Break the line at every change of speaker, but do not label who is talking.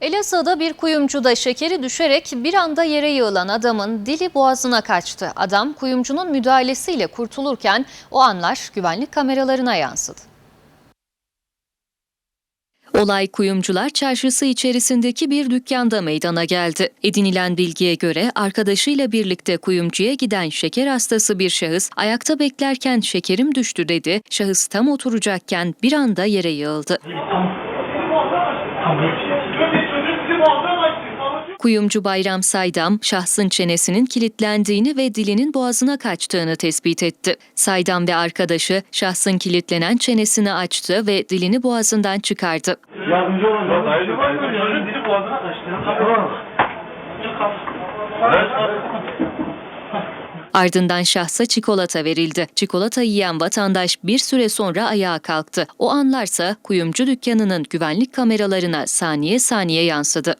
Elazığ'da bir kuyumcuda şekeri düşerek bir anda yere yığılan adamın dili boğazına kaçtı. Adam kuyumcunun müdahalesiyle kurtulurken o anlar güvenlik kameralarına yansıdı. Olay Kuyumcular Çarşısı içerisindeki bir dükkanda meydana geldi. Edinilen bilgiye göre arkadaşıyla birlikte kuyumcuya giden şeker hastası bir şahıs ayakta beklerken şekerim düştü dedi. Şahıs tam oturacakken bir anda yere yığıldı. Kuyumcu Bayram Saydam, şahsın çenesinin kilitlendiğini ve dilinin boğazına kaçtığını tespit etti. Saydam ve arkadaşı şahsın kilitlenen çenesini açtı ve dilini boğazından çıkardı.
Yardımcı olun. Yardımcı. Çocuğun dili boğazına kaçtı. Tamam.
Ardından şahsa çikolata verildi. Çikolata yiyen vatandaş bir süre sonra ayağa kalktı. O anlarsa kuyumcu dükkanının güvenlik kameralarına saniye saniye yansıdı.